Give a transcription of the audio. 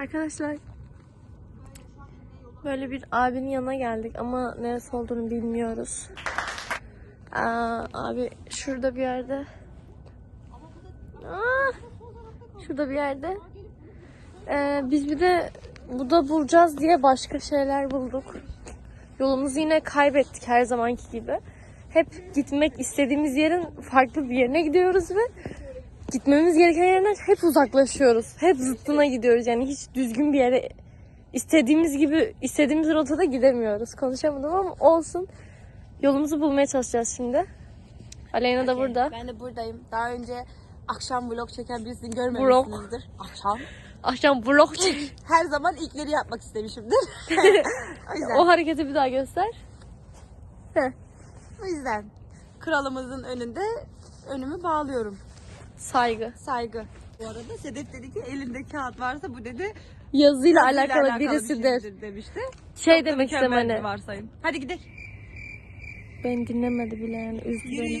Arkadaşlar böyle bir abinin yanına geldik ama neresi olduğunu bilmiyoruz. Aa, abi şurada bir yerde. Aa, şurada bir yerde. Ee, biz bir de bu da bulacağız diye başka şeyler bulduk. Yolumuzu yine kaybettik her zamanki gibi. Hep gitmek istediğimiz yerin farklı bir yerine gidiyoruz ve gitmemiz gereken yerden hep uzaklaşıyoruz. Hep zıttına gidiyoruz. Yani hiç düzgün bir yere istediğimiz gibi istediğimiz rotada gidemiyoruz. Konuşamadım ama olsun. Yolumuzu bulmaya çalışacağız şimdi. Aleyna da burada. Ben de buradayım. Daha önce akşam vlog çeken birisini görmemişsinizdir. Akşam. Akşam vlog çek. Her zaman ilkleri yapmak istemişimdir. o yüzden. o hareketi bir daha göster. O yüzden. Kralımızın önünde önümü bağlıyorum. Saygı. Saygı. Bu arada Sedef dedi ki elinde kağıt varsa bu dedi Yazıyla alakalı, bir birisidir. şeydir demişti. Şey Çok demek istem mükemmel bir hani. varsayım. Hadi gidelim. Beni dinlemedi bile yani üzdü beni.